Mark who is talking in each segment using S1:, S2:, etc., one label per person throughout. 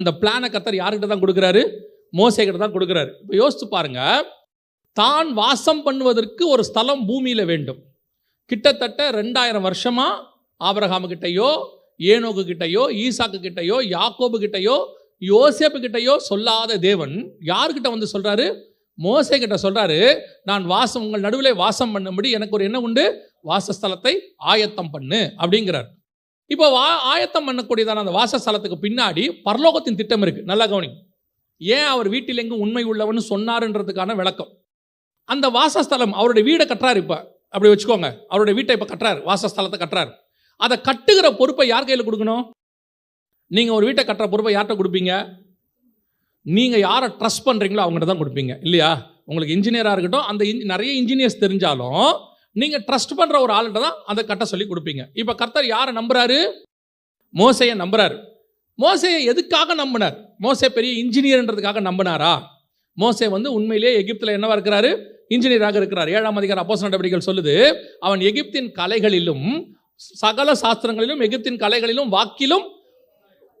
S1: அந்த பிளானை கத்தர் யார்கிட்ட தான் கொடுக்குறாரு? மோசைகிட்ட தான் கொடுக்குறாரு. இப்போ யோசித்து பாருங்க. தான் வாசம் பண்ணுவதற்கு ஒரு ஸ்தலம் பூமியில் வேண்டும். கிட்டத்தட்ட ரெண்டாயிரம் வருஷமாக ஆபிரகாமு ஏனோக்கு கிட்டேயோ ஈசாக்கு கிட்டேயோ யாக்கோபு கிட்டயோ யோசேப்பு கிட்டயோ சொல்லாத தேவன் யார்கிட்ட வந்து சொல்கிறாரு மோசை கிட்ட சொல்கிறாரு நான் வாசம் உங்கள் நடுவில் வாசம் பண்ணும்படி எனக்கு ஒரு என்ன உண்டு. வாசஸ்தலத்தை ஆயத்தம் பண்ணு. அப்படிங்கிறார். இப்போ வா ஆயத்தம் பண்ணக்கூடியதான அந்த வாசஸ்தலத்துக்கு பின்னாடி பரலோகத்தின் திட்டம் இருக்குது நல்லா கவனி ஏன் அவர் வீட்டில் எங்கும் உண்மை உள்ளவன்னு சொன்னாருன்றதுக்கான விளக்கம். அந்த வாசஸ்தலம் அவருடைய வீடை கட்டுறாரு இப்போ. அப்படி வச்சுக்கோங்க. அவருடைய வீட்டை இப்போ கட்டுறாரு. வாசஸ்தலத்தை கட்டுறாரு. அதை கட்டுகிற பொறுப்பை யார் கையில் கொடுக்கணும்? நீங்கள் ஒரு வீட்டை கட்டுற பொறுப்பை யார்கிட்ட கொடுப்பீங்க? நீங்கள் யாரை ட்ரஸ்ட் பண்ணுறீங்களோ அவங்ககிட்ட தான் கொடுப்பீங்க. இல்லையா? உங்களுக்கு இன்ஜினியராக இருக்கட்டும் அந்த இன்ஜி நிறைய இன்ஜினியர்ஸ் தெரிஞ்சாலும் நீங்கள் ட்ரஸ்ட் பண்ணுற ஒரு ஆள்கிட்ட தான் அதை கட்ட சொல்லி கொடுப்பீங்க. இப்போ கர்த்தர் யாரை நம்புறாரு? மோசையை நம்புறாரு. மோசையை எதுக்காக நம்பினார்? மோசை பெரிய இன்ஜினியர்ன்றதுக்காக நம்பினாரா? மோசை வந்து உண்மையிலேயே எகிப்தில் என்னவா இருக்கிறாரு? இன்ஜினியராக இருக்கிறார். ஏழாம் அதிகார அப்போஸ் நடவடிக்கைகள் சொல்லுது அவன் எகிப்தின் கலைகளிலும் சகல சாஸ்திரங்களிலும் எகிப்தின் கலைகளிலும் வாக்கிலும்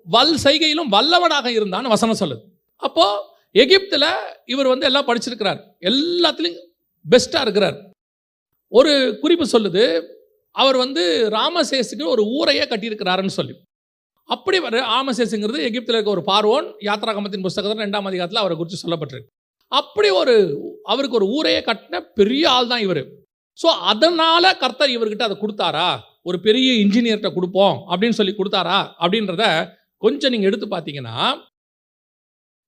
S1: வல் செய்கையிலும் வல்லவனாக இருந்தான்னு வசனம் சொல்லுது. அப்போ எகிப்தில் இவர் வந்து எல்லாம் படிச்சிருக்கிறார். எல்லாத்துலேயும் பெஸ்ட்டாக இருக்கிறார். ஒரு குறிப்பு சொல்லுது அவர் வந்து ராமசேஸுக்கு ஒரு ஊரையே கட்டியிருக்கிறாருன்னு சொல்லி. அப்படி வர ராமசேஸுங்கிறது எகிப்தில் இருக்க ஒரு பார்வோன் யாத்ராகமத்தின் புஸ்தகத்தில் ரெண்டாம் அதிகாரத்தில் அவரை குறித்து சொல்லப்பட்டிருக்கு. அப்படி ஒரு அவருக்கு ஒரு ஊரையே கட்டின பெரிய ஆள் தான் இவர். ஸோ அதனால் கர்த்தர் இவர்கிட்ட அதை கொடுத்தாரா? ஒரு பெரிய இன்ஜினியர்கிட்ட கொடுப்போம் அப்படின்னு சொல்லி கொடுத்தாரா? அப்படின்றத கொஞ்சம் நீங்கள் எடுத்து பார்த்தீங்கன்னா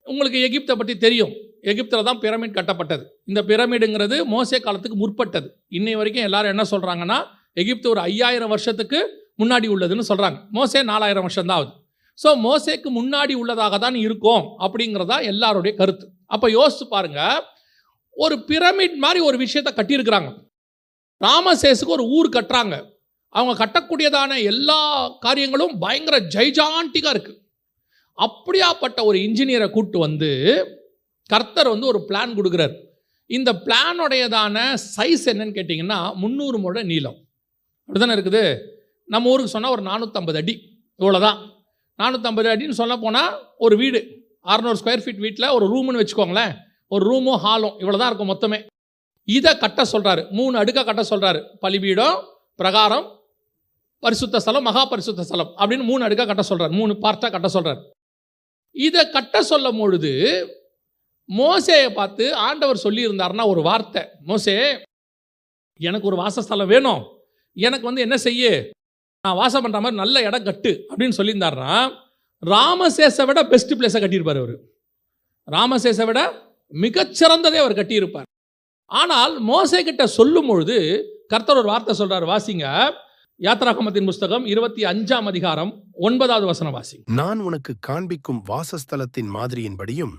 S1: உங்களுக்கு எகிப்தை பற்றி தெரியும். எகிப்தில் தான் பிரமிட் கட்டப்பட்டது. இந்த பிரமிடுங்கிறது மோசே காலத்துக்கு முற்பட்டது. இன்னை வரைக்கும் எல்லாரும் என்ன சொல்கிறாங்கன்னா எகிப்து ஒரு ஐயாயிரம் வருஷத்துக்கு முன்னாடி உள்ளதுன்னு சொல்கிறாங்க மோசே நாலாயிரம் வருஷம் தான் ஆகுது. ஸோ மோசேக்கு முன்னாடி உள்ளதாக தான் இருக்கும் அப்படிங்கிறதா எல்லாருடைய கருத்து. அப்போ யோசிச்சு பாருங்க ஒரு பிரமிட் மாதிரி ஒரு விஷயத்தை கட்டியிருக்கிறாங்க. ராமசேஸுக்கு ஒரு ஊர் கட்டுறாங்க. அவங்க கட்டக்கூடியதான எல்லா காரியங்களும் பயங்கர ஜைஜாண்டிக்காக இருக்குது அப்படியாப்பட்ட ஒரு இன்ஜினியரை கூட்டு வந்து கர்த்தர் வந்து ஒரு பிளான் கொடுக்குறார். இந்த பிளானுடையதான சைஸ் என்னன்னு கேட்டிங்கன்னா முந்நூறு முழ நீளம். அப்படிதானே இருக்குது? நம்ம ஊருக்கு சொன்னால் ஒரு நானூற்றம்பது அடி. இவ்வளோதான் நானூற்றம்பது அடின்னு சொல்ல போனால் ஒரு வீடு. அறநூறு ஸ்கொயர் ஃபீட் வீட்டில் ஒரு ரூம்னு வச்சுக்கோங்களேன். ஒரு ரூமும் ஹாலும் இவ்வளோ தான் இருக்கும் மொத்தமே. இதை கட்ட சொல்கிறாரு மூணு அடுக்காக கட்ட சொல்கிறாரு பலிபீடம் பிரகாரம் பரிசுத்த ஸ்தலம் மகா பரிசுத்த ஸ்தலம் அப்படின்னு மூணு அடுக்க கட்ட சொல்கிறார் மூணு பார்ட்டாக கட்ட சொல்கிறார் இதை கட்ட சொல்லும் பொழுது மோசையை பார்த்து ஆண்டவர் சொல்லியிருந்தாருன்னா ஒரு வார்த்தை. மோசே எனக்கு ஒரு வாசஸ்தலம் வேணும். எனக்கு வந்து என்ன செய்ய? நான் வாசம் பண்ணுற மாதிரி நல்ல இடம் கட்டு. அப்படின்னு சொல்லியிருந்தாருன்னா ராமசேஷை விட பெஸ்ட் பிளேஸை கட்டியிருப்பார் அவர். ராமசேஷை விட மிகச்சிறந்ததே அவர் கட்டியிருப்பார். ஆனால் மோசை கிட்ட சொல்லும் பொழுது கர்த்தர் ஒரு வார்த்தை சொல்றார். வாசிங்க. யாத்ராகமத்தின் புஸ்தகம் இருபத்தி அஞ்சாம் அதிகாரம் ஒன்பதாவது வசனம் வாசிங்க.
S2: நான் உனக்கு காண்பிக்கும் வாசஸ்தலத்தின் மாதிரியின்படியும்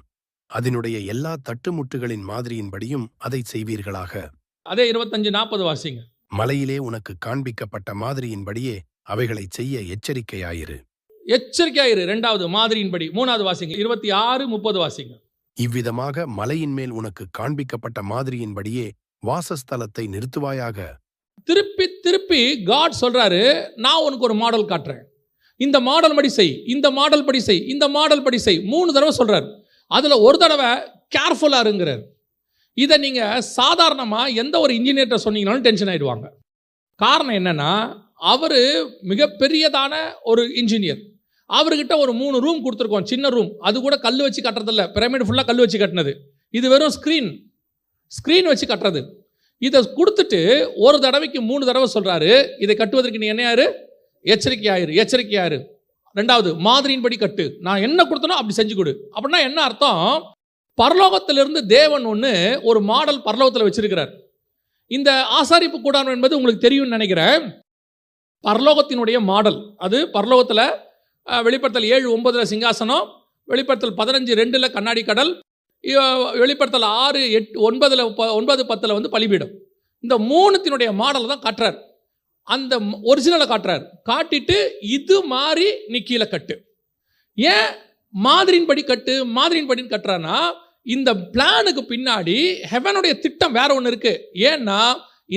S2: அதனுடைய எல்லா தட்டுமுட்டுகளின் மாதிரியின்படியும் அதை செய்வீர்களாக.
S1: அதே இருபத்தஞ்சு நாற்பது வாசிங்க.
S2: மலையிலே உனக்கு காண்பிக்கப்பட்ட மாதிரியின்படியே அவைகளைச் செய்ய எச்சரிக்கையாயிரு.
S1: எச்சரிக்கையாயிரு. ரெண்டாவது மாதிரியின்படி. மூணாவது வாசிங்க. இருபத்தி ஆறு முப்பது வாசிங்க.
S2: இவ்விதமாக மலையின் மேல் உனக்கு காண்பிக்கப்பட்ட மாதிரியின்படியே வாசஸ்தலத்தை நிறுத்துவாயாக.
S1: திருப்பி திருப்பி காட் சொல்றாரு நான் உனக்கு ஒரு மாடல் காட்டுறேன். இந்த மாடல் படி செய் இந்த மாடல் படி செய் இந்த மாடல் படி செய் மூணு தடவை சொல்றாரு. அதில் ஒரு தடவை கேர்ஃபுல்லாக இருங்கிறார். இதை நீங்கள் சாதாரணமாக எந்த ஒரு இன்ஜினியர்கிட்ட சொன்னீங்கனாலும் டென்ஷன் ஆயிடுவாங்க. காரணம் என்னென்னா அவர் மிகப்பெரியதான ஒரு இன்ஜினியர் அவர்கிட்ட ஒரு மூணு ரூம் கொடுத்துருக்கோம் சின்ன ரூம் அது கூட கல் வச்சு கட்டுறதில்ல. பிரமிடு ஃபுல்லாக கல் வச்சு கட்டினது. இது வெறும் ஸ்க்ரீன் ஸ்க்ரீன் வச்சு கட்டுறது. இதை கொடுத்துட்டு ஒரு தடவைக்கு மூணு தடவை சொல்கிறாரு இதை கட்டுவதற்கு நீ என்ன யாரு எச்சரிக்கையாயிரு. எச்சரிக்கையாயிரு. ரெண்டாவது மாதிரியின்படி கட்டு. நான் என்ன கொடுத்தனோ அப்படி செஞ்சு கொடு. அப்படின்னா என்ன அர்த்தம்? பரலோகத்திலிருந்து தேவன் ஒன்று ஒரு மாடல் பரலோகத்தில் வச்சிருக்கிறார். இந்த ஆசாரிப்பு கூடாரம் என்பது உங்களுக்கு தெரியும்னு நினைக்கிறேன். பரலோகத்தினுடைய மாடல். அது பரலோகத்தில் வெளிப்படுத்தல் ஏழு ஒன்பதில் சிங்காசனம் வெளிப்படுத்தல் பதினஞ்சு ரெண்டில் கண்ணாடி கடல் வெளிப்படுத்தல் ஆறு எட்டு ஒன்பதில் ப- ஒன்பது பத்தில் வந்து பலிபீடம். இந்த மூணுத்தினுடைய மாடல் தான் கட்டுறார். அந்த ஒரிஜினலை காட்டுறாரு. காட்டிட்டு இது மாதிரி நீ கீழே கட்டு. ஏன் மாதிரியின்படி கட்டு மாதிரியின்படின்னு கட்டுறான்னா இந்த பிளானுக்கு பின்னாடி ஹெவனுடைய திட்டம் வேற ஒன்று இருக்கு. ஏன்னா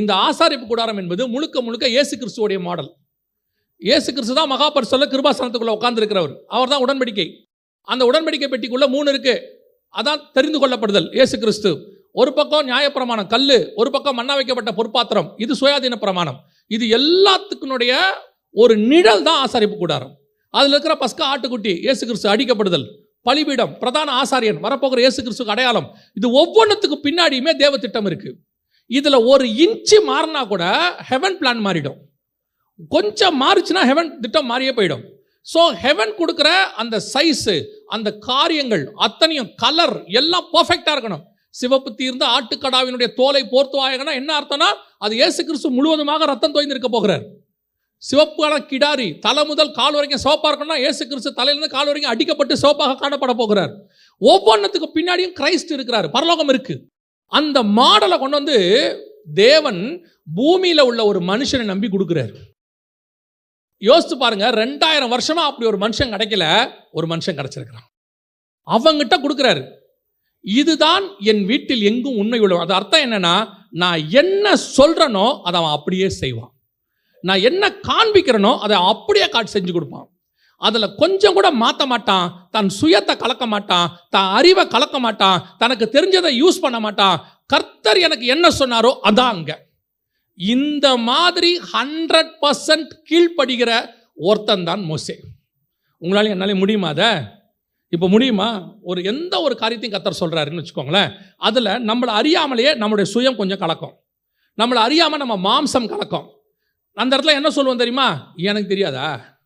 S1: இந்த ஆசாரிப்பு கூடாரம் என்பது முழுக்க முழுக்க இயேசு கிறிஸ்துவோடைய மாடல் இயேசு கிறிஸ்து தான் மகாபரிசல்ல கிருபாசனத்துக்குள்ள உட்கார்ந்துருக்கிறவர். அவர் தான் உடன்படிக்கை. அந்த உடன்படிக்கை பெட்டிக்குள்ள மூணு இருக்கு. அதான் தெரிந்து கொள்ளப்படுதல். இயேசு கிறிஸ்து. ஒரு பக்கம் நியாயப்பிரமாணம் கல் ஒரு பக்கம் மண்ணா வைக்கப்பட்ட பொற்பாத்திரம். இது சுயாதீன பிரமாணம். இது எல்லாத்துக்குனுடைய ஒரு நிழல் தான் ஆசாரிப்பு கூடாரம். அதில் இருக்கிற பஸ்கா ஆட்டுக்குட்டி இயேசு கிறிஸ்து அடிக்கப்படுதல் பலிபீடம் பிரதான ஆசாரியன் வரப்போகிற இயேசு கிறிஸ்துக்கு அடையாளம். இது ஒவ்வொன்றுத்துக்கு பின்னாடியுமே தேவ திட்டம் இருக்குது இதில் ஒரு இன்ச்சு மாறினா கூட ஹெவன் பிளான் மாறிடும். கொஞ்சம் மாறுச்சுன்னா ஹெவன் திட்டம் மாறியே போயிடும். ஸோ ஹெவன் கொடுக்குற அந்த சைஸு அந்த காரியங்கள் அத்தனையும் கலர் எல்லாம் பர்ஃபெக்டாக இருக்கணும். சிவப்பு தீர்ந்த ஆட்டுக்கடாவினுடைய தோலை போர்த்துவாயகனா என்ன அர்த்தம்னா அது இயேசு கிறிஸ்து முழுவதுமாக ரத்தம் தோய்ந்திருக்க போகிறார். சிவப்பான கிடாரி தலை முதல் கால் வரைக்கும் சிவப்பாக இருக்கணும்னா ஏசு கிறிஸ்து தலையிலிருந்து கால் வரைக்கும் அடிக்கப்பட்டு சிவப்பாக காணப்பட போகிறார். ஒவ்வொன்றத்துக்கு பின்னாடியும் கிரைஸ்ட் இருக்கிறார் பரலோகம் இருக்கு. அந்த மாடலை கொண்டு வந்து தேவன் பூமியில உள்ள ஒரு மனுஷனை நம்பி கொடுக்குறாரு. யோசித்து பாருங்க ரெண்டாயிரம் வருஷமா அப்படி ஒரு மனுஷன் கிடைக்கல ஒரு மனுஷன் கிடைச்சிருக்கிறான். அவங்கிட்ட கொடுக்குறாரு இதுதான் என் வீட்டில் எங்கும் உண்மை உள்ளவன் அது அர்த்தம் என்னன்னா நான் என்ன சொல்றேனோ அதை அவன் அப்படியே செய்வான். நான் என்ன காண்பிக்கிறேனோ அதை அப்படியே காட்டி செஞ்சு கொடுப்பான். அதில் கொஞ்சம் கூட மாற்ற மாட்டான் தன் சுயத்தை கலக்க மாட்டான் தன் அறிவை கலக்க மாட்டான் தனக்கு தெரிஞ்சதை யூஸ் பண்ண மாட்டான். கர்த்தர் எனக்கு என்ன சொன்னாரோ அதான் அங்க. இந்த மாதிரி ஹண்ட்ரட் பர்சன்ட் கீழ்ப்படுகிற ஒருத்தன் தான் மோசே. உங்களால என்னாலே முடியுமா அதை? இப்போ முடியுமா? ஒரு எந்த ஒரு காரியத்தையும் கத்தர் சொல்கிறாருன்னு வச்சுக்கோங்களேன். அதில் நம்மளை அறியாமலேயே நம்மளுடைய சுயம் கொஞ்சம் கலக்கும். நம்மளை அறியாமல் நம்ம மாம்சம் கலக்கும். அந்த இடத்துல என்ன சொல்லுவோம் தெரியுமா? எனக்கு தெரியாதா?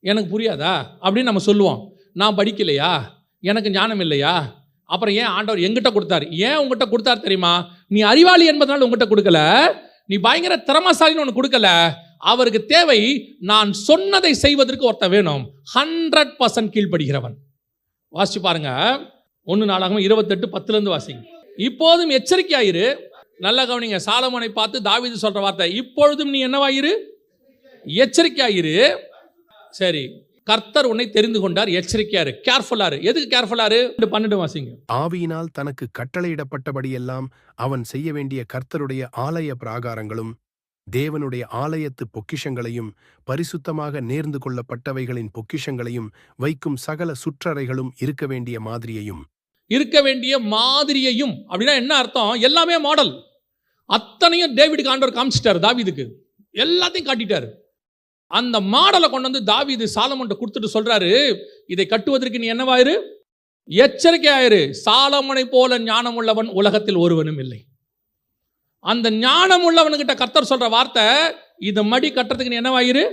S1: எனக்கு புரியாதா? அப்படின்னு நம்ம சொல்லுவோம். நான் படிக்கலையா? எனக்கு ஞானம் இல்லையா? அப்புறம் ஏன் ஆண்டவர் எங்கிட்ட கொடுத்தாரு? ஏன் உங்ககிட்ட கொடுத்தாரு தெரியுமா? நீ அறிவாளி என்பதனால உங்ககிட்ட கொடுக்கல. நீ பயங்கர திறமசாலின்னு ஒன்று கொடுக்கல. அவருக்கு தேவை நான் சொன்னதை செய்வதற்கு ஒருத்தன் வேணும். ஹண்ட்ரட் பர்சன்ட் கீழ்ப்படுகிறவன். வாசிச்சு பாருங்க. ஒன்று நாளாகவும் இருபத்தெட்டு பத்துலேருந்து வாசிங்க. இப்போதும் எச்சரிக்கையாயிரு. நல்ல கவனிங்க. சாலமோனை பார்த்து தாவிது சொல்கிற வார்த்தை இப்பொழுதும் நீ என்னவாயிரு? எச்சரிக்கையாயிரு. சரி கர்த்தர் உன்னை தெரிந்து கொண்டார். எச்சரிக்கையாரு கேர்ஃபுல்லாரு எதுக்கு கேர்ஃபுல்லாரு பன்னெண்டு வாசிங்க.
S2: ஆவியினால் தனக்கு கட்டளையிடப்பட்டபடியெல்லாம் அவன் செய்ய வேண்டிய கர்த்தருடைய ஆலய பிராகாரங்களும் தேவனுடைய ஆலயத்து பொக்கிஷங்களையும் பரிசுத்தமாக நேர்ந்து கொள்ளப்பட்டவைகளின் பொக்கிஷங்களையும் வைக்கும் சகல சுற்றறைகளும் இருக்க வேண்டிய மாதிரியையும்.
S1: இருக்க வேண்டிய மாதிரியையும் அப்படின்னா என்ன அர்த்தம்? எல்லாமே மாடல் அத்தனையும் டேவிடுக்கு ஆண்டவர் காமிச்சிட்டாரு தாவிதுக்கு. எல்லாத்தையும் காட்டிட்டார். அந்த மாடலை கொண்டு வந்து தாவிது சாலமன்ட்ட கொடுத்துட்டு சொல்றாரு இதை கட்டுவதற்கு நீ என்னவாயிரு? எச்சரிக்கையாயிரு. சாலமனை போல ஞானம் உள்ளவன் உலகத்தில் ஒருவனும் இல்லை. அந்த ஞானம் உள்ளவனுக்கிட்ட கர்த்தர் சொல்ற வார்த்தை இது மடி கட்டுறதுக்கு நீ என்னவாயிரு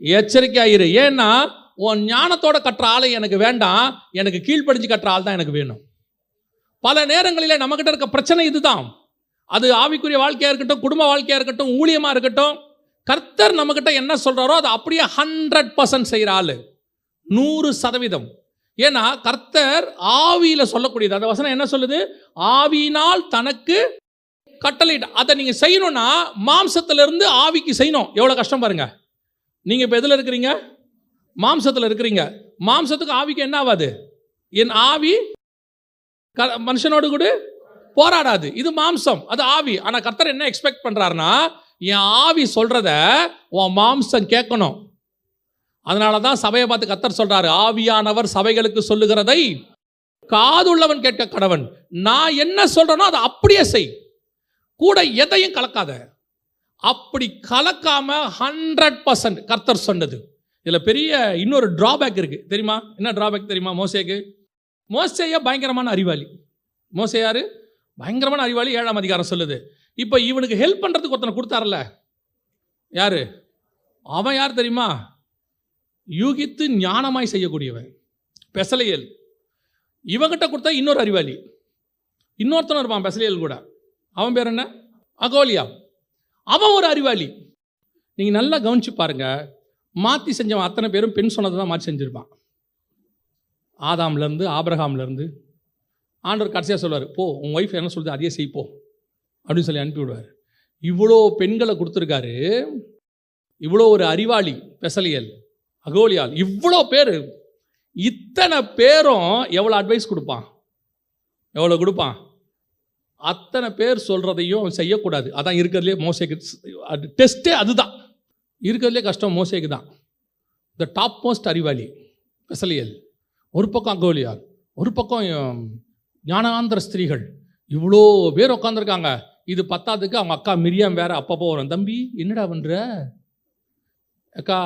S1: எச்சரிக்கையாயிரு ஏன்னா உன் ஞானத்தோட கட்டுற ஆளை எனக்கு வேண்டாம். எனக்கு கீழ்ப்படிஞ்சு கட்டுற ஆள் தான் எனக்கு வேணும். பல நேரங்களில் நம்மகிட்ட இருக்க பிரச்சனை இதுதான். அது ஆவிக்குரிய வாழ்க்கையா இருக்கட்டும் குடும்ப வாழ்க்கையா இருக்கட்டும் ஊழியமா இருக்கட்டும் கர்த்தர் நம்மகிட்ட என்ன சொல்றாரோ அதை அப்படியே ஹண்ட்ரட் பர்சன்ட் செய்கிற ஆளு. நூறு சதவீதம். ஏன்னா கர்த்தர் ஆவியில் சொல்லக்கூடியது. அந்த வசனம் என்ன சொல்லுது? ஆவியினால் தனக்கு கட்டளையிட்ட அதை நீங்கள் செய்யணும்னா மாம்சத்திலிருந்து ஆவிக்கு செய்யணும். எவ்வளோ கஷ்டம் பாருங்க. நீங்கள் இப்போ எதில் இருக்கிறீங்க? மாம்சத்தில் இருக்கிறீங்க. மாம்சத்துக்கு ஆவிக்கு என்ன ஆகாது என் ஆவி க- மனுஷனோடு கூட போராடாது. இது மாம்சம் அது ஆவி. ஆனால் கர்த்தர் என்ன எக்ஸ்பெக்ட் பண்ணுறாருன்னா என் ஆவி சொல்கிறத உன் மாம்சம் கேட்கணும். அதனால தான் சபையை பார்த்து கத்தர் சொல்கிறாரு ஆவியானவர் சபைகளுக்கு சொல்லுகிறதை காதுள்ளவன் கேட்க கடவன். நான் என்ன சொல்கிறேனோ அதை அப்படியே செய். கூட எதையும் கலக்காத. அப்படி கலக்காம ஹண்ட்ரட் பர்சன்ட் கர்த்தர் சொன்னது. இதில் பெரிய இன்னொரு டிராபேக் இருக்கு. தெரியுமா? என்ன டிராபேக் தெரியுமா மோசேக்கு? மோசையா பயங்கரமான அறிவாளி. மோசே யாரு? பயங்கரமான அறிவாளி ஏழாம் அதிகாரம் சொல்லுது. இப்போ இவனுக்கு ஹெல்ப் பண்ணுறதுக்கு ஒருத்தனை கொடுத்தாருல. யாரு? அவன் யார் தெரியுமா? யூகித்து ஞானமாய் செய்யக்கூடியவன். பெசலையல். இவங்கிட்ட கொடுத்தா இன்னொரு அறிவாளி. இன்னொருத்தனும் இருப்பான் பெசலையல் கூட. அவன் பேர் என்ன? அகோலியா. அவன் ஒரு அறிவாளி. நீங்கள் நல்லா கவனிச்சு பாருங்க. மாற்றி செஞ்சவன் அத்தனை பேரும் பெண் சொன்னதை தான் மாற்றி செஞ்சுருப்பான். ஆதாம்லேருந்து ஆபிரகாம்லேருந்து. ஆண்டவர் கடைசியாக சொல்லுவார் போ உன் ஒய்ஃப் என்ன சொல்லுது அதையே செய்ப்போ அப்படின்னு சொல்லி அனுப்பி விடுவார். இவ்வளோ பெண்களை கொடுத்துருக்காரு. இவ்வளோ ஒரு அறிவாளி பெசலியல் அகோலியால் இவ்வளோ பேர். இத்தனை பேரும் எவ்வளோ அட்வைஸ் கொடுப்பான்? எவ்வளோ கொடுப்பான்? அத்தனை பேர் சொல்கிறதையும் செய்யக்கூடாது. அதான் இருக்கிறதுலே மோசைக்கு அது டெஸ்ட்டே அதுதான். இருக்கிறதுலே கஷ்டம் மோசைக்கு தான் த டாப் மோஸ்ட் அறிவாளி பெசலியல். ஒரு பக்கம் அகோலியார் ஒரு பக்கம் ஞானாந்திர ஸ்திரீகள். இவ்வளோ பேர் உட்காந்துருக்காங்க இது பத்தாதுக்கு அவங்க அக்கா மிரியாம் வேற. அப்பப்போ வரும். தம்பி என்னடா பண்ணுற அக்கா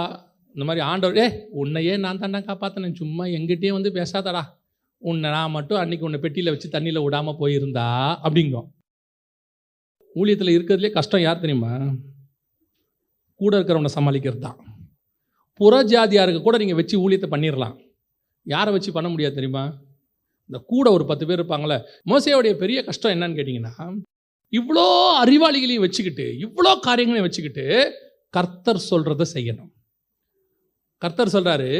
S1: இந்த மாதிரி ஆண்டவர் ஏ உன்னையே நான் தாண்டா காப்பாற்றினேன் சும்மா எங்கிட்டே வந்து பேசாதடா. உன்னை நான் மட்டும் அன்னைக்கு உன்னை பெட்டியில் வச்சு தண்ணியில் விடாமல் போயிருந்தா அப்படிங்கும் ஊழியத்தில் இருக்கிறதுலே கஷ்டம் யார் தெரியுமா? கூட இருக்கிறவனை சமாளிக்கிறது. தான் புற ஜாதியாருக்கு கூட நீங்கள் வச்சு ஊழியத்தை பண்ணிடலாம் யாரை வச்சு பண்ண முடியாது தெரியுமா? இந்த கூட ஒரு பத்து பேர் இருப்பாங்களே மோசையோடைய பெரிய கஷ்டம் என்னன்னு கேட்டிங்கன்னா இவ்வளோ அறிவாளிகளையும் வச்சுக்கிட்டு இவ்வளோ காரியங்களையும் வச்சுக்கிட்டு கர்த்தர் சொல்கிறத செய்யணும். கர்த்தர் சொல்கிறாரு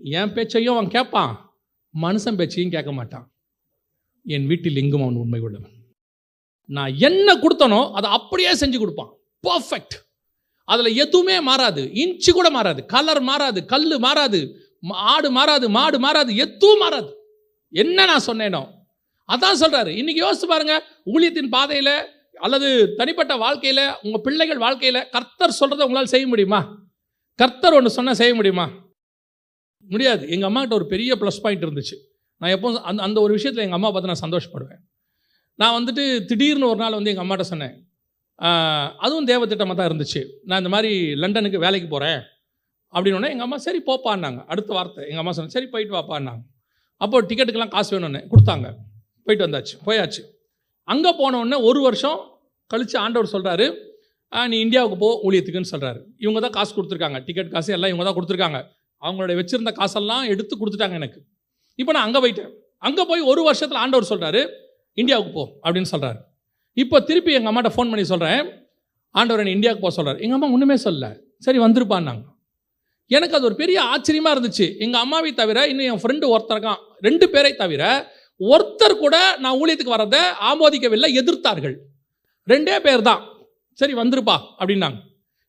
S1: என் பேச்சையும் அவன் கேட்பான் மனுஷன் பேச்சையும் கேட்க மாட்டான். என் வீட்டில் எங்கும் அவன் உண்மை உள்ளவன். நான் என்ன கொடுத்தனோ அதை அப்படியே செஞ்சு கொடுப்பான். பர்ஃபெக்ட் அதில் எதுவுமே மாறாது. இன்ச்சு கூட மாறாது. கலர் மாறாது. கல் மாறாது. ஆடு மாறாது. மாடு மாறாது. எதுவும் மாறாது. என்ன நான் சொன்னேனோ. அதான் சொல்கிறாரு இன்னைக்கு யோசிச்சு பாருங்க. ஊழியத்தின் பாதையில் அல்லது தனிப்பட்ட வாழ்க்கையில் உங்கள் பிள்ளைகள் வாழ்க்கையில் கர்த்தர் சொல்கிறத உங்களால் செய்ய முடியுமா? கர்த்தர் ஒன்று சொன்னால் செய்ய முடியுமா? முடியாது. எங்கள் அம்மாக்கிட்ட ஒரு பெரிய ப்ளஸ் பாயிண்ட் இருந்துச்சு. நான் எப்போ அந்த அந்த ஒரு விஷயத்தில் எங்கள் அம்மா பார்த்து நான் சந்தோஷப்படுவேன். நான் வந்துட்டு திடீர்னு ஒரு நாள் வந்து எங்கள் அம்மாட்ட சொன்னேன். அதுவும் தேவ திட்டமாக தான் இருந்துச்சு. நான் இந்த மாதிரி லண்டனுக்கு வேலைக்கு போகிறேன் அப்படின்னோடனே எங்கள் அம்மா சரி போப்பான்னாங்க அடுத்த வார்த்தை. எங்கள் அம்மா சொன்னேன் சரி போயிட்டு வாப்பான்னாங்க அப்போ டிக்கெட்டுக்கெல்லாம் காசு வேணும்னு கொடுத்தாங்க. போயிட்டு வந்தாச்சு. போயாச்சு. அங்கே போனோடனே ஒரு வருஷம் கழித்து ஆண்டவர் சொல்கிறாரு நீ இந்தியாவுக்கு போ ஊழியத்துக்குன்னு சொல்கிறாரு இவங்க தான் காசு கொடுத்துருக்காங்க. டிக்கெட் காசு எல்லாம் இவங்க தான் கொடுத்துருக்காங்க. அவங்களுடைய வச்சிருந்த காசெல்லாம் எடுத்து கொடுத்துட்டாங்க எனக்கு. இப்போ நான் அங்கே போயிட்டேன். அங்கே போய் ஒரு வருஷத்தில் ஆண்டவர் சொல்கிறாரு இந்தியாவுக்கு போ அப்படின்னு சொல்கிறாரு இப்போ திருப்பி எங்கள் அம்மாட்ட ஃபோன் பண்ணி சொல்கிறேன் ஆண்டவர் என்னை இந்தியாவுக்கு போக சொல்கிறார் எங்கள் அம்மா ஒன்றுமே சொல்லல. சரி வந்திருப்பான்னாங்க. எனக்கு அது ஒரு பெரிய ஆச்சரியமாக இருந்துச்சு. எங்கள் அம்மாவை தவிர இன்னும் என் ஃப்ரெண்டு ஒருத்தருக்கான் ரெண்டு பேரை தவிர ஒருத்தர் கூட நான் ஊழியத்துக்கு வர்றதை ஆமோதிக்கவில்லை எதிர்த்தார்கள். ரெண்டே பேர் தான் சரி வந்திருப்பா அப்படின்னாங்க.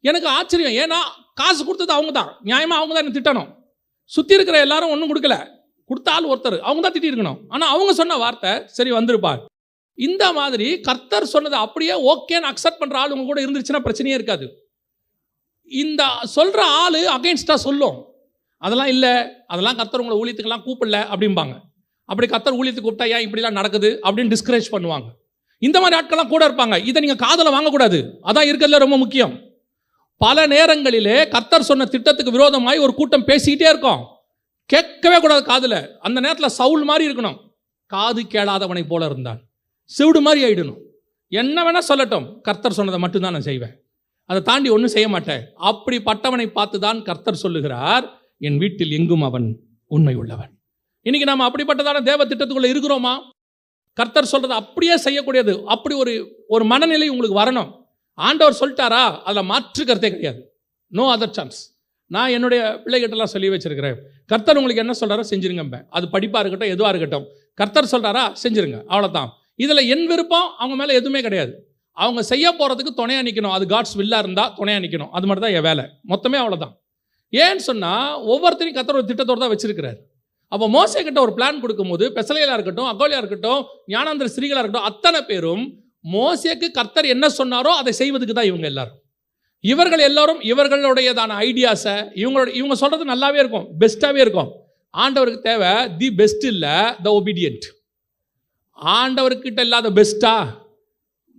S1: எனக்கு ஆச்சரியம். ஏன்னா காசு கொடுத்தது அவங்க தான் நியாயமாக அவங்க தான் என்ன திட்டணும். சுற்றி இருக்கிற எல்லாரும் ஒன்றும் கொடுக்கல. கொடுத்த ஆள் ஒருத்தர். அவங்க தான் திட்டிருக்கணும். ஆனால் அவங்க சொன்ன வார்த்தை சரி வந்திருப்பார். இந்த மாதிரி கர்த்தர் சொன்னதை அப்படியே ஓகேன்னு அக்செப்ட் பண்ணுற ஆள் உங்க கூட இருந்துச்சுன்னா பிரச்சனையே இருக்காது. இந்த சொல்கிற ஆள் அகைன்ஸ்டாக சொல்லும். அதெல்லாம் இல்லை. அதெல்லாம் கர்த்தர் உங்களை ஊழியத்துக்கெல்லாம் கூப்பிடல அப்படிம்பாங்க. அப்படி கர்த்தர் ஊழியத்துக்கு கூப்பிட்டா ஏன் இப்படிலாம் நடக்குது அப்படின்னு டிஸ்கரேஜ் பண்ணுவாங்க. இந்த மாதிரி ஆட்கள்லாம் கூட இருப்பாங்க. இதை நீங்கள் காதில் வாங்கக்கூடாது. அதான் இருக்கிறதுல ரொம்ப முக்கியம். பல நேரங்களிலே கர்த்தர் சொன்ன திட்டத்துக்கு விரோதமாய் ஒரு கூட்டம் பேசிக்கிட்டே இருக்கும். கேட்கவே கூடாது காதில். அந்த நேரத்தில் சவுல் மாதிரி இருக்கணும். காது கேளாதவனை போல இருந்தான். செவிடு மாதிரி ஆயிடணும். என்ன வேணால் சொல்லட்டும். கர்த்தர் சொன்னதை மட்டும்தான் நான் செய்வேன். அதை தாண்டி ஒன்றும் செய்ய மாட்டேன். அப்படிப்பட்டவனை பார்த்து தான் கர்த்தர் சொல்லுகிறார். என் வீட்டில் எங்கும் அவன் உண்மை உள்ளவன். இன்னைக்கு நாம் அப்படிப்பட்டதான தேவ திட்டத்துக்குள்ளே இருக்கிறோமா? கர்த்தர் சொல்கிறது அப்படியே செய்யக்கூடியது. அப்படி ஒரு ஒரு மனநிலை உங்களுக்கு வரணும். ஆண்டவர் சொல்லிட்டாரா? அதில் மாற்று கருத்தே கிடையாது. நோ அதர் சான்ஸ் நான் என்னுடைய பிள்ளைகிட்டலாம் சொல்லி வச்சிருக்கிறேன். கர்த்தர் உங்களுக்கு என்ன சொல்கிறாரோ செஞ்சுருங்க அது படிப்பாக இருக்கட்டும் எதுவாக இருக்கட்டும். கர்த்தர் சொல்கிறாரா செஞ்சிருங்க. அவ்வளோதான் இதில் என் விருப்பம் அவங்க மேலே எதுவுமே கிடையாது. அவங்க செய்ய போகிறதுக்கு துணையாக நிற்கணும் அது காட்ஸ் வில்லாக இருந்தால் துணையாக நிற்கணும் அது மட்டும் தான் என் வேலை. மொத்தமே அவ்வளோதான் ஏன்னு சொன்னால் ஒவ்வொருத்தரையும் கர்த்தர் ஒரு திட்டத்தோடு தான் வச்சிருக்கிறார். அப்போ மோசை கிட்ட ஒரு பிளான் கொடுக்கும்போது பெசலையாக இருக்கட்டும் அகோலியாக இருக்கட்டும் ஞானாந்திர ஸ்ரீகளாக இருக்கட்டும் அத்தனை பேரும் மோசேக்கு கர்த்தர் என்ன சொன்னாரோ அதை செய்வதுக்கு தான் இவங்க எல்லாரும். இவர்கள் எல்லாரும் இவர்களுடையதான ஐடியாஸை இவங்களோட இவங்க சொல்கிறது நல்லாவே இருக்கும் பெஸ்ட்டாகவே இருக்கும். ஆண்டவருக்கு தேவை தி பெஸ்ட் இல்லை த ஒபீடியன்ட் ஆண்டவர்கிட்ட இல்லாத பெஸ்ட்டா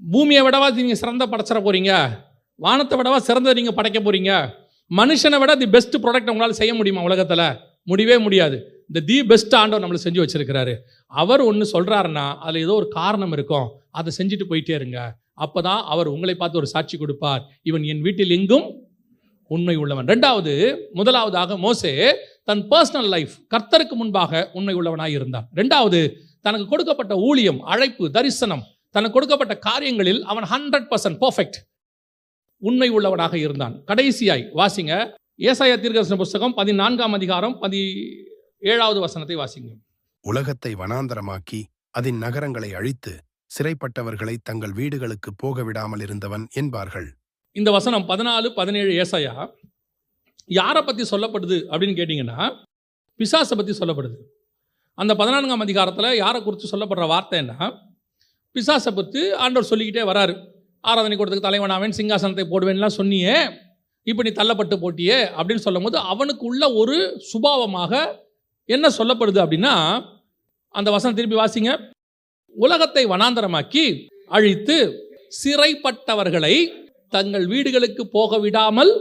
S1: பூமியை விடவா நீங்கள் சிறந்த படைச்சிட போகிறீங்க வானத்தை விடவா சிறந்த நீங்கள் படைக்க போகிறீங்க மனுஷனை விட தி பெஸ்ட் ப்ராடக்ட் உங்களால் செய்ய முடியுமா உலகத்தில்? முடியவே முடியாது. இந்த தி பெஸ்ட் ஆண்டவர் நம்மளை செஞ்சு வச்சிருக்கிறாரு. அவர் ஒன்று சொல்கிறாருன்னா அதில் ஏதோ ஒரு காரணம் இருக்கும். அதை செஞ்சுட்டு போயிட்டே இருங்க. அப்போதான் அவர் உங்களை பார்த்து ஒரு சாட்சி கொடுப்பார். இவன் என் வீட்டில் எங்கும் உண்மை உள்ளவன். ரெண்டாவது முதலாவதாக மோசே தன் பர்சனல் லைஃப் கர்த்தருக்கு முன்பாக உண்மை உள்ளவனாய் இருந்தான். ரெண்டாவது தனக்கு கொடுக்கப்பட்ட ஊழியம் அழைப்பு தரிசனம் தனக்கு கொடுக்கப்பட்ட காரியங்களில் அவன் ஹண்ட்ரட் பர்சன்ட் பர்ஃபெக்ட் உண்மை உள்ளவனாக இருந்தான். கடைசியாய் வாசிங்க. ஏசாய தீர்க்கதரிசன புஸ்தகம் பதினான்காம் அதிகாரம் பதி ஏழாவது வசனத்தை வாசிங்க.
S2: உலகத்தை வனாந்தரமாக்கி அதன் நகரங்களை அழித்து சிறைப்பட்டவர்களை தங்கள் வீடுகளுக்கு போக விடாமல் இருந்தவன் என்பார்கள்.
S1: இந்த வசனம் பதினாலு பதினேழு ஏசாயா யாரை பற்றி சொல்லப்படுது அப்படின்னு கேட்டிங்கன்னா பிசாசை பற்றி சொல்லப்படுது. அந்த பதினான்காம் அதிகாரத்தில் யாரை குறித்து சொல்லப்படுற வார்த்தை என்ன? பிசாசை பற்றி ஆண்டவர் சொல்லிக்கிட்டே வராரு. ஆராதனை கூடத்துக்கு தலைவனாவேன் சிங்காசனத்தை போடுவேன்லாம் சொன்னியே இப்போ நீ தள்ளப்பட்டு போட்டியே அப்படின்னு சொல்லும்போது அவனுக்கு உள்ள ஒரு சுபாவமாக என்ன சொல்லப்படுது அப்படின்னா அந்த வசனம் திருப்பி வாசிங்க. உலகத்தை வனாந்தரமாக்கி அழித்து சிறைப்பட்டவர்களை தங்கள் வீடுகளுக்கு போக விடாமல்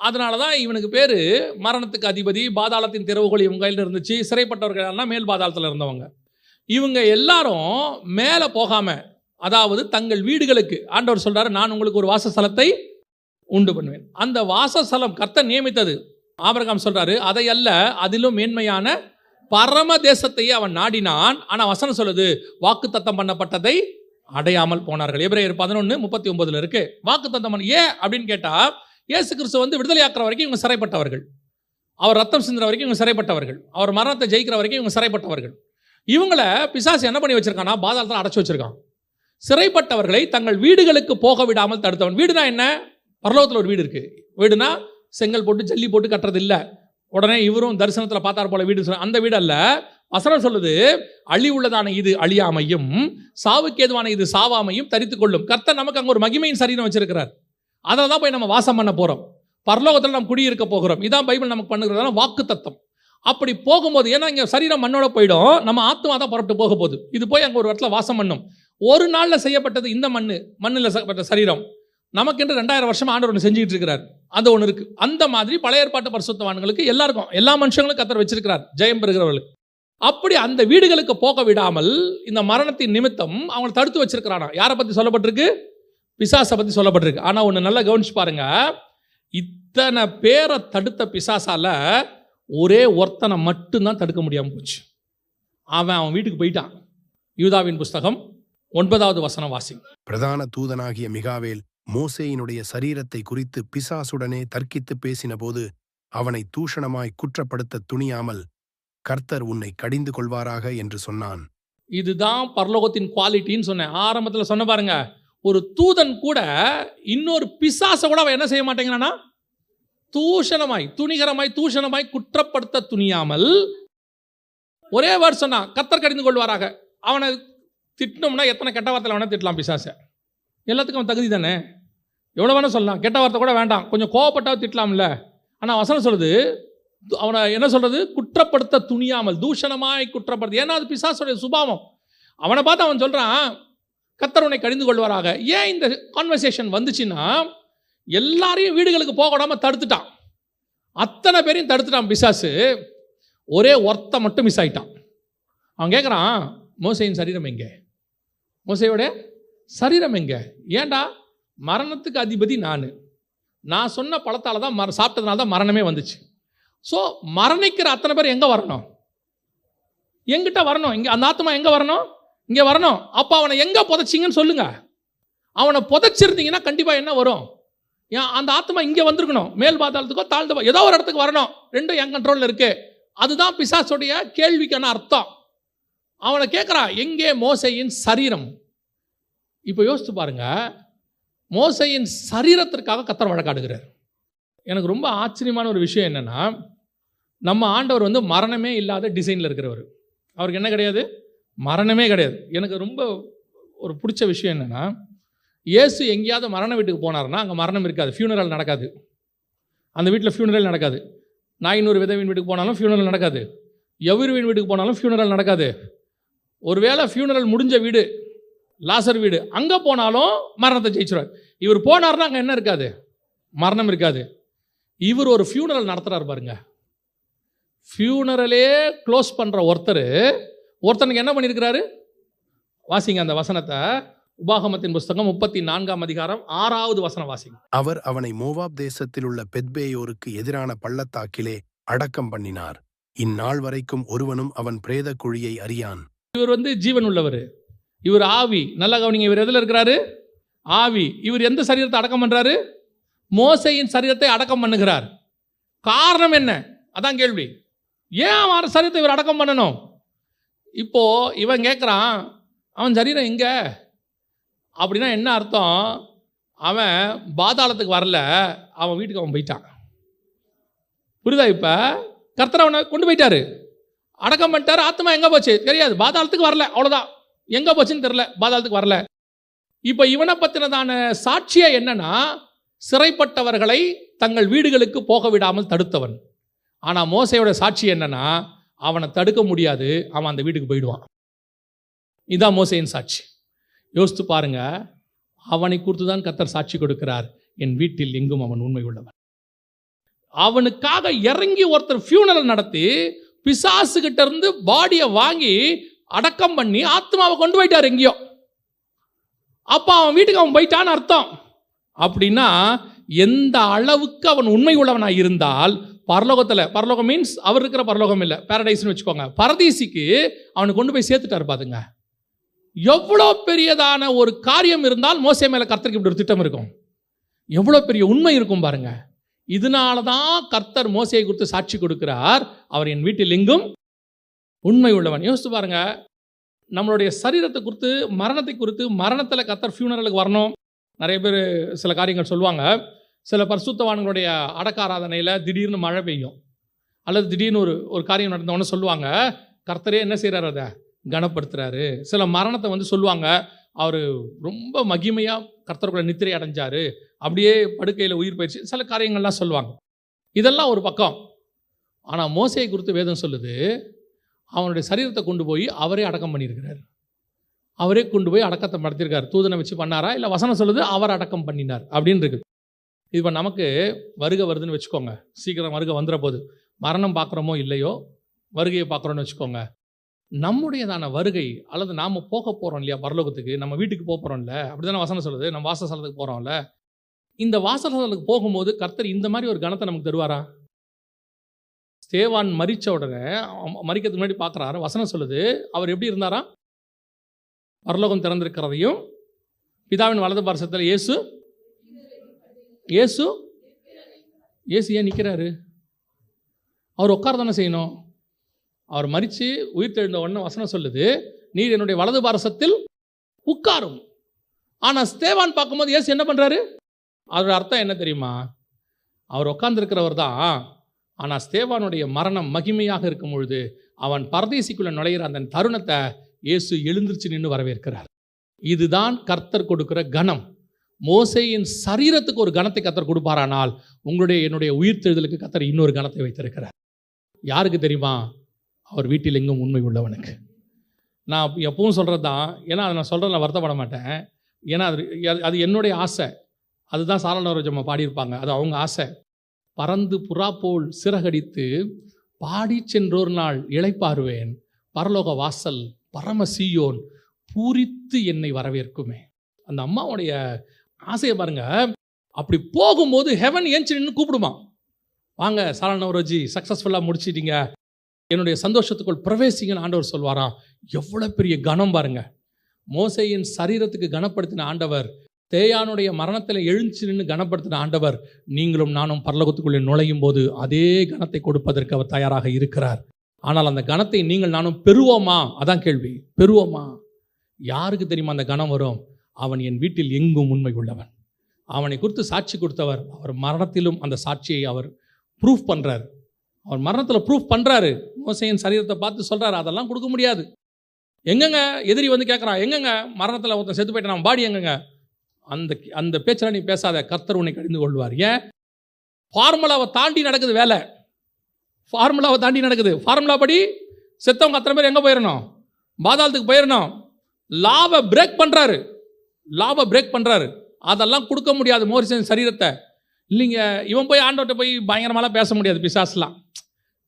S1: அதனால தான் இவனுக்கு பேர் மரணத்துக்கு அதிபதி பாதாளத்தின் திறவுகோல் இவங்க கையில் இருந்துச்சு சிறைப்பட்டவர்கள் எல்லாம் மேல் பாதாளத்தில் இருந்தவங்க. இவங்க எல்லாரும் மேலே போகாமல் அதாவது தங்கள் வீடுகளுக்கு ஆண்டவர் சொல்கிறார் நான் உங்களுக்கு ஒரு வாசஸ்தலத்தை உண்டு பண்ணுவேன். அந்த வாசஸ்தலம் கர்த்த நியமித்தது. ஆபிரகாம் சொல்கிறாரு அதை அல்ல அதிலும் மேன்மையான பரம தேசத்தையே அவன் நாடினான். ஆனால் வசனம் சொல்லுது வாக்கு தத்தம் பண்ணப்பட்டதை அடையாமல் போனார்கள். எபிரேயர் பதினொன்று முப்பத்தி ஒன்பதுல இருக்கு. வாக்கு தத்தம் பண்ண ஏன் அப்படின்னு கேட்டால் இயேசு கிறிஸ்து வந்து விடுதலையாக்குற வரைக்கும் இவங்க சிறைப்பட்டவர்கள். அவர் ரத்தம் சிந்துற வரைக்கும் இவங்க சிறைப்பட்டவர்கள். அவர் மரணத்தை ஜெயிக்கிற வரைக்கும் இவங்க சிறைப்பட்டவர்கள். இவங்கள பிசாசு என்ன பண்ணி வச்சிருக்கானா பாதாளத்தில் அடைச்சி வச்சிருக்கான். சிறைப்பட்டவர்களை தங்கள் வீடுகளுக்கு போக விடாமல் தடுத்தவன். வீடுனா என்ன? பரலோகத்தில் ஒரு வீடு இருக்கு. வீடுனா செங்கல் போட்டு ஜல்லி போட்டு கட்டுறது இல்லை உடனே இவரும் தரிசனத்தில் பார்த்தார் போல வீடு சொல்ல அந்த வீடு அல்ல. வசனம் சொல்லுது அழி உள்ளதான இது அழியாமையும் சாவுக்கேதுவான இது சாவாமையும் தரித்து கொள்ளும். கர்த்தர் நமக்கு அங்கே ஒரு மகிமையின் சரீரம் வச்சிருக்கிறார். அதில் தான் போய் நம்ம வாசம் பண்ண போகிறோம் பரலோகத்தில் நம்ம குடியிருக்க போகிறோம். இதான் பைபிள் நமக்கு பண்ணுகிறதான வாக்கு தத்தம் அப்படி போகும்போது ஏன்னா இங்கே சரீரம் மண்ணோட போயிடும். நம்ம ஆத்மா தான் புறப்பட்டு போக போகுது. இது போய் அங்கே ஒரு இடத்துல வாசம் பண்ணும். ஒரு நாளில் செய்யப்பட்டது இந்த மண்ணு மண்ணில் செய்யப்பட்ட சரீரம். நமக்கென்று ரெண்டாயிரம் வருஷம் ஆண்டு ஒன்று செஞ்சுக்கிட்டு இருக்கிறார். அது ஒன்று இருக்கு. அந்த மாதிரி பழைய ஏற்பாட்டு பரிசுத்தவான்களுக்கு எல்லாருக்கும் எல்லா மனுஷங்களும் கத்தர் வச்சிருக்கிறார். ஜெயம் பெறுகிறவர்களுக்கு. அப்படி அந்த வீடுகளுக்கு போக விடாமல் இந்த மரணத்தின் நிமித்தம் அவங்களை தடுத்து வச்சிருக்கிறானா? யாரை பத்தி சொல்லப்பட்டிருக்கு? பிசாசை பத்தி சொல்லப்பட்டிருக்கு. ஆனா ஒன்று நல்லா கவனிச்சு பாருங்க. இத்தனை பேரை தடுத்த பிசாசால ஒரே ஒருத்தனை மட்டும்தான் தடுக்க முடியாமல் போச்சு. அவன் அவன் வீட்டுக்கு போயிட்டான். யூதாவின் புஸ்தகம் ஒன்பதாவது வசனம் வாசி
S2: பிரதான தூதனாகிய மிகாவேல் மோசேயினுடைய சரீரத்தை குறித்து பிசாசுடனே தர்க்கித்து பேசினபோது அவனை தூஷணமாய் குற்றப்படுத்த துணியாமல் கர்த்தர் உன்னை கடிந்து கொள்வாராக என்று சொன்னான்.
S1: இதுதான் பரலோகத்தின் குவாலிட்டின்னு சொன்னேன். ஆரம்பத்தில் சொன்ன பாருங்க ஒரு தூதன் கூட இன்னொரு பிசாசை கூட அவன் என்ன செய்ய மாட்டேங்கிறானா? தூஷணமாய் துணிகரமாய் தூஷணமாய் குற்றப்படுத்த துணியாமல் ஒரே வேர்ட் சொன்னான் கத்தர் கடிந்து கொள்வாராக அவனை திட்டினோம்னா எத்தனை கெட்ட வார்த்தையில் வேணா திட்டலாம் பிசாசை. எல்லாத்துக்கும் அவன் தகுதி தானே? எவ்வளோ வேணால் சொல்லலாம். கெட்ட வார்த்தை கூட வேண்டாம். கொஞ்சம் கோவப்பட்டா திட்டலாம்ல. ஆனால் வசனம் சொல்லுது அவனை என்ன சொல்கிறது குற்றப்படுத்த துணியாமல் தூஷணமாய் குற்றப்படுத்த. ஏன்னா அது பிசாசுடைய சுபாவம். அவனை பார்த்து அவன் சொல்கிறான் கத்தர் உன்னை கழிந்து கொள்வாராக. ஏன் இந்த கான்வர்சேஷன் வந்துச்சுன்னா எல்லாரையும் வீடுகளுக்கு போக தடுத்துட்டான். அத்தனை பேரையும் தடுத்துட்டான் பிசாசு. ஒரே ஒருத்த மட்டும் மிஸ் ஆயிட்டான். அவன் கேட்குறான் மோசையின் சரீரம் எங்கே? மோசையோட சரீரம் எங்கே? ஏன்டா மரணத்துக்கு அதிபதி நான். நான் சொன்ன பழத்தால் தான் மர சாப்பிட்டதுனால தான் மரணமே வந்துச்சு. ஸோ மரணிக்கிற அத்தனை பேர் எங்கே வரணும்? எங்கிட்ட வரணும்? இங்கே அந்த ஆத்மா எங்கே வரணும்? இங்கே வரணும். அப்போ அவனை எங்கே புதைச்சிங்கன்னு சொல்லுங்க. அவனை புதைச்சிருந்தீங்கன்னா கண்டிப்பாக என்ன வரும்? ஏன் அந்த ஆத்மா இங்கே வந்திருக்கணும். மேல் பாதாளத்துக்கோ தாழ்ந்த ஏதோ ஒரு இடத்துக்கு வரணும். ரெண்டும் என் கண்ட்ரோலில் இருக்குது அதுதான் பிசாசுடைய கேள்விக்கான அர்த்தம். அவனை கேட்குறான் எங்கே மோசையின் சரீரம்? இப்போ யோசித்து பாருங்கள் மோசையின் சரீரத்திற்காக கத்தர் வழக்காடுகிறார். எனக்கு ரொம்ப ஆச்சரியமான ஒரு விஷயம் என்னென்னா நம்ம ஆண்டவர் வந்து மரணமே இல்லாத டிசைனில் இருக்கிறவர். அவருக்கு என்ன கிடையாது? மரணமே கிடையாது. எனக்கு ரொம்ப ஒரு பிடிச்ச விஷயம் என்னன்னா இயேசு எங்கேயாவது மரண வீட்டுக்கு போனாருன்னா அங்கே மரணம் இருக்காது. ஃபியூனரல் நடக்காது. அந்த வீட்டில் ஃபியூனரல் நடக்காது. நாயினூறு விதவின் வீட்டுக்கு போனாலும் ஃபியூனரல் நடக்காது. எவருவின் வீட்டுக்கு போனாலும் ஃபியூனரல் நடக்காது. ஒருவேளை ஃபியூனரல் முடிஞ்ச வீடு லாசர் வீடு. அங்கே போனாலும் மரணத்தை ஜெயிச்சிருவார். இவர் போனார்னா அங்கே என்ன இருக்காது? மரணம் இருக்காது. இவர் ஒரு ஃபியூனரல் நடத்துறாரு பாருங்க. ஃபியூனரலே க்ளோஸ் பண்ணுற ஒருத்தர் ஒருத்தனுக்கு என்ன பண்ணியிருக்கிறாரு? வாசிங்க அந்த வசனத்தை. உபாகமத்தின் புஸ்தகம் முப்பத்தி நான்காம் அதிகாரம் ஆறாவது வசனம் வாசிங்க.
S2: அவர் அவனை மோவாப் தேசத்தில் உள்ள பெத்பேயோருக்கு எதிரான பள்ளத்தாக்கிலே அடக்கம் பண்ணினார். இந்நாள் வரைக்கும் ஒருவனும் அவன் பிரேத குழியை அறியான்.
S1: இவர் வந்து ஜீவன் உள்ளவர். இவர் ஆவி. நல்லா கவனிங்க இவர் எதில் இருக்கிறாரு? ஆவி. இவர் எந்த சரீரத்தை அடக்கம் பண்ணுறாரு மோசையின் சரீரத்தை அடக்கம் பண்ணுகிறார். காரணம் என்ன? அதான் கேள்வி. ஏன் அவன் சரீரத்தை இவர் அடக்கம் பண்ணணும்? இப்போ இவன் கேட்குறான் அவன் சரீரம் எங்கே? அப்படின்னா என்ன அர்த்தம்? அவன் பாதாளத்துக்கு வரல. அவன் வீட்டுக்கு அவன் போயிட்டான். புரியுதா இப்போ? கர்த்தர் அவனை கொண்டு போயிட்டாரு. அடக்கம் பண்ணிட்டாரு ஆத்மா எங்கே போச்சு? தெரியாது. பாதாளத்துக்கு வரல. அவ்வளோதான் எங்கே போச்சுன்னு தெரில பாதாளத்துக்கு வரல. இப்போ இவனை பற்றினதான சாட்சியா என்னன்னா சிறைப்பட்டவர்களை தங்கள் வீடுகளுக்கு போக விடாமல் தடுத்தவன். ஆனால் மோசையோட சாட்சி என்னன்னா அவனை தடுக்க முடியாது அவன் அந்த வீட்டுக்கு போயிடுவான். இதான் மோசையின் சாட்சி. யோசித்து பாருங்க அவனை குறித்து தான் கத்தர் சாட்சி கொடுக்கிறார். என் வீட்டில் எங்கும் அவன் உண்மை உள்ளவன். அவனுக்காக இறங்கி ஒருத்தர் ஃபியூனரல் நடத்தி பிசாசுகிட்ட இருந்து பாடியை வாங்கி அடக்கம் பண்ணி ஆத்மாவை கொண்டு போயிட்டார் எங்கேயோ. அப்போ அவன் வீட்டுக்கு அவன் போயிட்டான்னு அர்த்தம். அப்படின்னா எந்த அளவுக்கு அவன் உண்மை உள்ளவனாக இருந்தால் பரலோகத்தில் பரலோகம் மீன்ஸ் அவர் இருக்கிற பரலோகம் இல்லை பேரடைஸ்னு வச்சுக்கோங்க. பரதீசிக்கு அவனை கொண்டு போய் சேர்த்துட்டார் பாருங்க எவ்வளோ பெரியதான ஒரு காரியம் இருந்தால் மோசை மேலே கர்த்தருக்கு இப்படி ஒரு திட்டம் இருக்கும். எவ்வளோ பெரிய உண்மை இருக்கும் பாருங்க. இதனால தான் கர்த்தர் மோசையை குறித்து சாட்சி கொடுக்கிறார். அவர் என் வீட்டில் எங்கும் உண்மை உள்ளவன். யோசித்து பாருங்க. நம்மளுடைய சரீரத்தை குறித்து மரணத்தை குறித்து மரணத்தில் கர்த்தர் ஃபியூனரலுக்கு வரணும். நிறைய பேர் சில காரியங்கள் சொல்லுவாங்க. சில பரிசுத்தவான்களுடைய அடக்க ஆராதனையில் திடீர்னு மழை பெய்யும். அல்லது திடீர்னு ஒரு ஒரு காரியம் நடந்தவொடனே சொல்லுவாங்க கர்த்தரே என்ன செய்கிறார் அதை? கனப்படுத்துகிறாரு சில மரணத்தை வந்து சொல்லுவாங்க அவர் ரொம்ப மகிமையாக கர்த்தருக்குள்ள நித்திரை அடைஞ்சார். அப்படியே படுக்கையில் உயிர் பயிற்சி சில காரியங்கள்லாம் சொல்லுவாங்க. இதெல்லாம் ஒரு பக்கம். ஆனால் மோசையை குறித்து வேதம் சொல்லுது அவனுடைய சரீரத்தை கொண்டு போய் அவரே அடக்கம் பண்ணியிருக்கிறார். அவரே கொண்டு போய் அடக்கத்தை நடத்தியிருக்கார். தூதனை வச்சு பண்ணாரா? இல்லை வசனம் சொல்லுது அவர் அடக்கம் பண்ணினார் அப்படின்னு இருக்குது இப்போ நமக்கு வருகை வருதுன்னு வச்சுக்கோங்க. சீக்கிரம் வருகை வந்துட போது மரணம் பார்க்குறோமோ இல்லையோ? வருகையை பார்க்குறோன்னு வச்சுக்கோங்க. நம்முடையதான வருகை அல்லது நாம் போக போகிறோம் இல்லையா பரலோகத்துக்கு? நம்ம வீட்டுக்கு போக போகிறோம்ல அப்படி தானே வசனம் சொல்லுது? நம்ம வாசஸ்தலத்துக்கு போகிறோம்ல இந்த வாசஸ்தலத்துக்கு போகும்போது கர்த்தர் இந்த மாதிரி ஒரு கணத்தை நமக்கு தருவாரா? ஸ்தேவான் மறித்த உடனே மறிக்கிறதுக்கு முன்னாடி பார்க்குறாரு வசனம் சொல்லுது அவர் எப்படி இருந்தாரா? பரலோகம் திறந்திருக்கிறதையும் பிதாவின் வலது பாரசத்தில் இயேசு இயேசு இயேசு ஏன் நிற்கிறாரு அவர் உட்கார தானே செய்யணும்? அவர் மறித்து உயிர் தெழுந்த உடனே வசனம் சொல்லுது நீர் என்னுடைய வலது பாரசத்தில் உட்காரும். ஆனால் ஸ்தேவான் பார்க்கும்போது இயேசு என்ன பண்ணுறாரு அதோட அர்த்தம் என்ன தெரியுமா? அவர் உட்காந்துருக்கிறவர் தான் ஆனால் ஸ்தேவானுடைய மரணம் மகிமையாக இருக்கும் பொழுது அவன் பரதேசிக்குள்ள நுழையிற அந்த தருணத்தை இயேசு எழுந்திருச்சு நின்று வரவேற்கிறார். இதுதான் கர்த்தர் கொடுக்கிற கணம். மோசையின் சரீரத்துக்கு ஒரு கணத்தை கத்தர் கொடுப்பாரானால் உங்களுடைய என்னுடைய உயிர் உயிர்த்தெழுதலுக்கு கத்தர் இன்னொரு கணத்தை வைத்திருக்கிறார். யாருக்கு தெரியுமா? அவர் வீட்டில் எங்கும் உண்மை உள்ளவனுக்கு. நான் எப்பவும் சொல்கிறது தான் ஏன்னா அதை நான் சொல்கிறேன் நான் வருத்தப்பட மாட்டேன். ஏன்னா அது அது என்னுடைய ஆசை. அதுதான் சாலனோரஜம்மா பாடியிருப்பாங்க. அது அவங்க ஆசை. பறந்து புறா போல் சிறகடித்து பாடி சென்றோர் நாள் இழைப்பாருவேன் பரலோக வாசல் பரம சீயோன் பூரித்து என்னை வரவேற்குமே. அந்த அம்மாவுடைய ஆசையை பாருங்க. அப்படி போகும்போது ஹெவன் ஏஞ்சி கூப்பிடுமா. வாங்க சாலனவரோஜி சக்ஸஸ்ஃபுல்லாக முடிச்சிட்டீங்க. என்னுடைய சந்தோஷத்துக்குள் பிரவேசிங்கன்னு ஆண்டவர் சொல்வாராம் எவ்வளோ பெரிய கனம் பாருங்க. மோசையின் சரீரத்துக்கு கனப்படுத்தின ஆண்டவர் தேயானுடைய மரணத்தில் எழுந்து நின்று கனப்படுத்தின ஆண்டவர் நீங்களும் நானும் பரலோகத்துக்குள்ளே நுழையும் போது அதே கணத்தை கொடுப்பதற்கு அவர் தயாராக இருக்கிறார். ஆனால் அந்த கணத்தை நீங்கள் நானும் பெறுவோமா? அதான் கேள்வி. பெறுவோமா? யாருக்கு தெரியுமா அந்த கணம் வரும்? அவன் என் வீட்டில் எங்கும் உண்மை உள்ளவன். அவனை குறித்து சாட்சி கொடுத்தவர் அவர் மரணத்திலும் அந்த சாட்சியை அவர் ப்ரூஃப் பண்ணுறார் அவர் மரணத்தில் ப்ரூஃப் பண்ணுறாரு மோசையின் சரீரத்தை பார்த்து சொல்கிறாரு அதெல்லாம் கொடுக்க முடியாது. எங்கங்க எதிரி வந்து கேட்குறான் எங்கங்க? மரணத்தில் ஒருத்தன் செத்து போயிட்டான் பாடி எங்கங்க? அந்த அந்த பேச்சில் நீ பேசாத. கர்த்தர் உன்னை கடிந்து கொள்வார். ஏன்? ஃபார்முலாவை தாண்டி நடக்குது வேலை. ஃபார்முலாவை தாண்டி நடக்குது. ஃபார்முலா படி செத்தவங்க அத்தனை பேர் எங்கே போயிடணும் பாதாளத்துக்கு போயிடணும் லாவை பிரேக் பண்ணுறாரு லாவை பிரேக் பண்ணுறாரு அதெல்லாம் கொடுக்க முடியாது மோரிசன் சரீரத்தை. இல்லைங்க இவன் போய் ஆண்டவர்கிட்ட போய் பயங்கரமாலாம் பேச முடியாது பிசாஸ்லாம்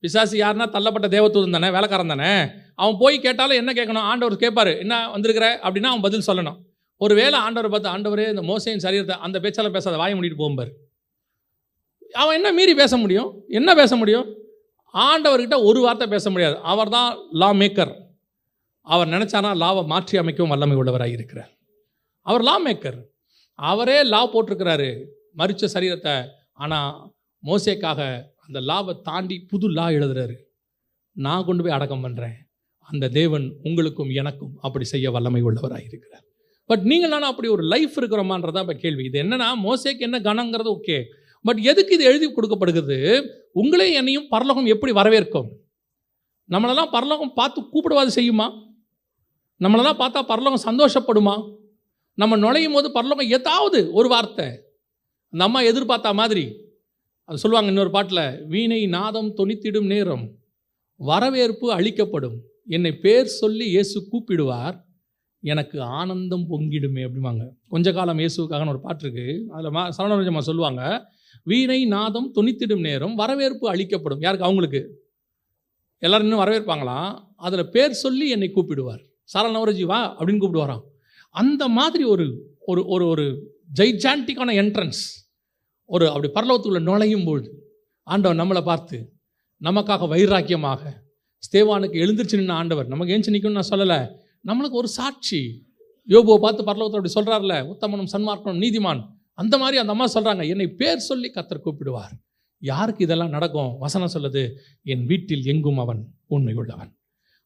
S1: பிசாசு யாருன்னா தள்ளப்பட்ட தேவதூதன் தானே வேலைக்காரன் தானே. அவன் போய் கேட்டாலும் என்ன கேட்கணும்? ஆண்டவர் கேட்பாரு. என்ன வந்திருக்கிற? அப்படின்னா அவன் பதில் சொல்லணும். ஒரு வேளை ஆண்டவர் பார்த்து ஆண்டவரே இந்த மோசையின் சரீரத்தை அந்த பேச்சால் பேசாத வாய முடிட்டு போகும்பார் அவன் என்ன மீறி பேச முடியும்? என்ன பேச முடியும்? ஆண்டவர்கிட்ட ஒரு வார்த்தை பேச முடியாது. அவர் தான் லா மேக்கர் அவர் நினச்சானா லாவை மாற்றி அமைக்கவும் வல்லமை உள்ளவராக இருக்கிறார். அவர் லா மேக்கர் அவரே லா போட்டிருக்கிறாரு மறிச்ச சரீரத்தை. ஆனால் மோசேக்காக அந்த லாவை தாண்டி புது லா எழுதுறாரு. நான் கொண்டு போய் அடக்கம் பண்ணுறேன் அந்த தேவன் உங்களுக்கும் எனக்கும் அப்படி செய்ய வல்லமை உள்ளவராக இருக்கிறார். பட் நீங்கள் நானும் அப்படி ஒரு லைஃப் இருக்கிறோமான்றதான் இப்போ கேள்வி. இது என்னன்னா மோசேக்கு என்ன கணங்கிறது ஓகே பட் எதுக்கு இது எழுதி கொடுக்கப்படுகிறது? உங்களே என்னையும் பரலோகம் எப்படி வரவேற்கும்? நம்மளெல்லாம் பரலோகம் பார்த்து கூப்பிடுவாது செய்யுமா? நம்மளெல்லாம் பார்த்தா பரலோகம் சந்தோஷப்படுமா? நம்ம நுழையும் போது பரலோகம் ஏதாவது ஒரு வார்த்தை. அந்த அம்மா எதிர்பார்த்தா மாதிரி. அது சொல்லுவாங்க இன்னொரு பாட்டில் வீணை நாதம் தொனித்திடும் நேரம் வரவேற்பு அளிக்கப்படும். என்னை பேர் சொல்லி இயேசு கூப்பிடுவார் எனக்கு ஆனந்தம் பொங்கிடுமே அப்படிம்பாங்க. கொஞ்ச காலம் இயேசுக்காகன்னு ஒரு பாட்டு இருக்குது அதில் மா சரணரஞ்சம்மா சொல்லுவாங்க வீணை நாதம் துணித்திடும் நேரம் வரவேற்பு அளிக்கப்படும். யாருக்கு? அவங்களுக்கு. எல்லோரும் இன்னும் வரவேற்பாங்களாம் அதில் பேர் சொல்லி என்னை கூப்பிடுவார். சரணவரஜி வா அப்படின்னு கூப்பிடுவாராம். அந்த மாதிரி ஒரு ஒரு ஒரு ஒரு ஜைஜான்டிக்கான என்ட்ரன்ஸ் ஒரு அப்படி பரலோகத்துக்குள்ளே நுழையும் பொழுது ஆண்டவர் நம்மளை பார்த்து நமக்காக வைராக்கியமாக ஸ்தேவானுக்கு எழுந்திருச்சு நின்ன ஆண்டவர் நமக்கு ஏஞ்சி நிற்கணும்னு நான் சொல்லலை நம்மளுக்கு ஒரு சாட்சி. யோபுவை பார்த்து பரலோகத்தில் அப்படி சொல்கிறார்ல உத்தமனும் சன்மார்க்கனும் நீதிமான். அந்த மாதிரி அந்த அம்மா சொல்கிறாங்க என்னை பேர் சொல்லி கத்தர் கூப்பிடுவார். யாருக்கு இதெல்லாம் நடக்கும்? வசனம் சொல்லுது என் வீட்டில் எங்கும் அவன் உண்மை உள்ளவன்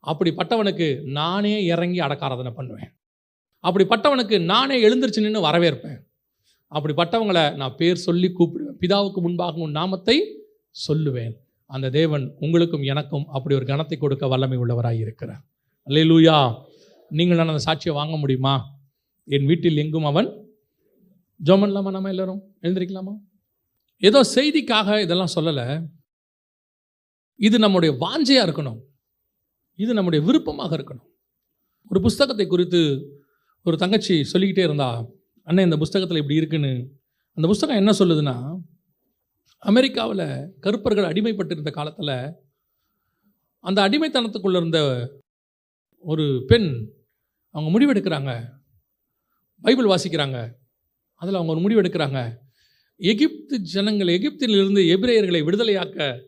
S1: அப்படிப்பட்டவனுக்கு நானே இறங்கி அடக்காரதனை பண்ணுவேன். அப்படிப்பட்டவனுக்கு நானே எழுந்திருச்சு நின்று வரவேற்பேன். அப்படிப்பட்டவங்களை நான் பேர் சொல்லி கூப்பிடுவேன். பிதாவுக்கு முன்பாக உன் நாமத்தை சொல்லுவேன். அந்த தேவன் உங்களுக்கும் எனக்கும் அப்படி ஒரு கணத்தை கொடுக்க வல்லமை உள்ளவராக இருக்கிறார் அல்லேலூயா. நீங்கள் நான் அந்த சாட்சியை வாங்க முடியுமா? என் வீட்டில் எங்கும் அவன் ஜோமன்லாமா நம்ம எல்லோரும்? எழுந்திருக்கலாமா? ஏதோ செய்திக்காக இதெல்லாம் சொல்லலை. இது நம்முடைய வாஞ்சையாக இருக்கணும். இது நம்முடைய விருப்பமாக இருக்கணும். ஒரு புஸ்தகத்தை குறித்து ஒரு தங்கச்சி சொல்லிக்கிட்டே இருந்தா அண்ணன் இந்த புஸ்தகத்தில் இப்படி இருக்குன்னு. அந்த புஸ்தகம் என்ன சொல்லுதுன்னா அமெரிக்காவில் கருப்பர்கள் அடிமைப்பட்டிருந்த காலத்தில் அந்த அடிமைத்தனத்துக்குள்ளே இருந்த ஒரு பெண் அவங்க முடிவெடுக்கிறாங்க. பைபிள் வாசிக்கிறாங்க. அதில் அவங்க ஒரு முடிவெடுக்கிறாங்க. எகிப்து ஜனங்கள் எகிப்திலிருந்து எபிரேயர்களை விடுதலையாக்க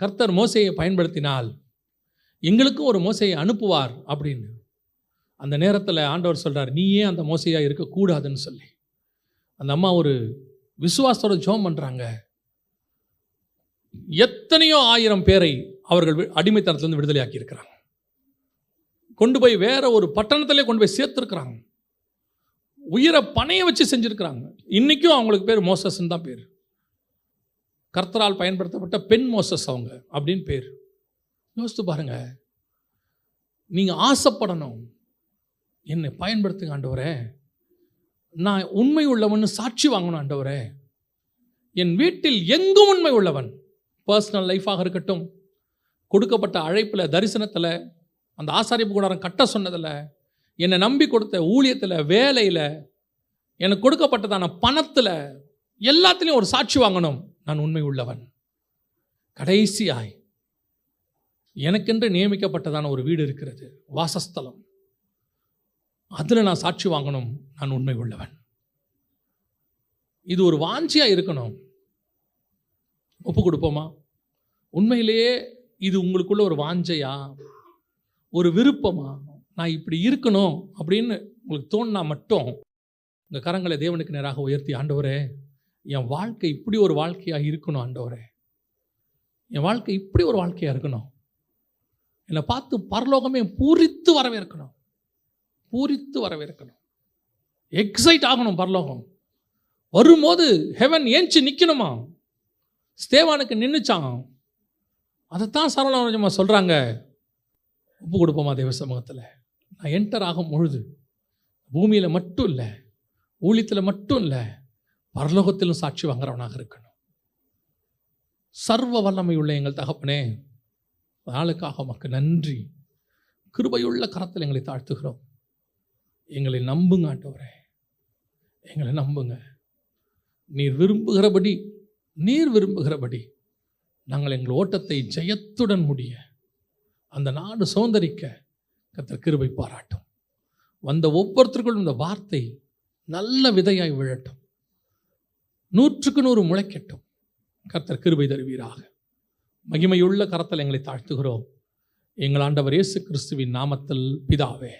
S1: கர்த்தர் மோசையை பயன்படுத்தினால் எங்களுக்கும் ஒரு மோசையை அனுப்புவார் அப்படின்னு. அந்த நேரத்தில் ஆண்டவர் சொல்கிறார் நீயே அந்த மோசையாக இருக்கக்கூடாதுன்னு சொல்லி. அந்த அம்மா ஒரு விசுவாசத்தோட ஜோம் பண்ணுறாங்க எத்தனையோ ஆயிரம் பேரை அவர்கள் அடிமைத்தனத்துலேருந்து அடிமைத்தனத்திலிருந்து விடுதலையாக்கி இருக்கிறாங்க கொண்டு போய் வேற ஒரு பட்டணத்திலே கொண்டு போய் சேர்த்துருக்குறாங்க. உயிரை பணைய வச்சு செஞ்சுருக்குறாங்க. இன்றைக்கும் அவங்களுக்கு பேர் மோசஸ்ன்னு தான் பேர். கர்த்தரால் பயன்படுத்தப்பட்ட பெண் மோசஸ் அவங்க அப்படின்னு பேர். யோசித்து பாருங்க. நீங்கள் ஆசைப்படணும். என்னை பயன்படுத்துங்க ஆண்டவரே. நான் உண்மை உள்ளவன் சாட்சி வாங்கணும் ஆண்டவரே. என் வீட்டில் எங்கும் உண்மை உள்ளவன். பர்சனல் லைஃபாக இருக்கட்டும். கொடுக்கப்பட்ட அழைப்பில் தரிசனத்தில் அந்த ஆசாரிப்பு கூடாரம் கட்ட சொன்னதில் என்னை நம்பி கொடுத்த ஊழியத்தில் வேலையில் எனக்கு கொடுக்கப்பட்டதான பணத்தில் எல்லாத்துலேயும் ஒரு சாட்சி வாங்கணும். நான் உண்மை உள்ளவன். கடைசியாய் எனக்கென்று நியமிக்கப்பட்டதான ஒரு வீடு இருக்கிறது வாசஸ்தலம். அதில் நான் சாட்சி வாங்கணும். நான் உண்மை உள்ளவன். இது ஒரு வாஞ்சியாக இருக்கணும். ஒப்பு கொடுப்போமா? உண்மையிலேயே இது உங்களுக்குள்ள ஒரு வாஞ்சையா? ஒரு விருப்பமா? நான் இப்படி இருக்கணும் அப்படின்னு உங்களுக்கு தோணுனா மட்டும் உங்கள் கரங்களை தேவனுக்கு நேராக உயர்த்தி ஆண்டவரே என் வாழ்க்கை இப்படி ஒரு வாழ்க்கையாக இருக்கணும் ஆண்டவரே. என் வாழ்க்கை இப்படி ஒரு வாழ்க்கையாக இருக்கணும். என்னை பார்த்து பரலோகமே பூரித்து வரவேற்கணும். பூரித்து வரவேற்கணும். எக்ஸைட் ஆகணும் பரலோகம். வரும்போது ஹெவன் ஏஞ்சி நிற்கணுமா ஸ்தேவானுக்கு நின்றுச்சான் அதைத்தான் சரவணமா சொல்கிறாங்க ஒப்பு கொடுப்போமா தேவ சமூகத்தில்? நான் என்டர் ஆகும் பொழுது பூமியில் மட்டும் இல்லை ஊழியத்தில் மட்டும் இல்லை பரலோகத்திலும் சாட்சி வாங்குறவனாக இருக்கணும். சர்வ வல்லமை உள்ள எங்கள் தகப்பனே நாளுக்காக உமக்கு நன்றி. கிருபையுள்ள கரத்தில் எங்களை தாழ்த்துகிறோம். எங்களை நம்புங்க ஆண்டவரே. எங்களை நம்புங்க. நீர் விரும்புகிறபடி நீர் விரும்புகிறபடி நாங்கள் எங்கள் ஓட்டத்தை ஜெயத்துடன் முடிய அந்த நாடு சுதந்திரிக்க கத்தர் கிருபை பாராட்டும். வந்த ஒவ்வொருத்தருக்கும் இந்த வார்த்தை நல்ல விதையாய் விழட்டும். நூற்றுக்கு நூறு முளைக்கட்டும். கர்த்தர் கிருபை தருவீராக. மகிமையுள்ள கரத்தில் எங்களை தாழ்த்துகிறோம். எங்கள் ஆண்டவர் இயேசு கிறிஸ்துவின் நாமத்தில் பிதாவே.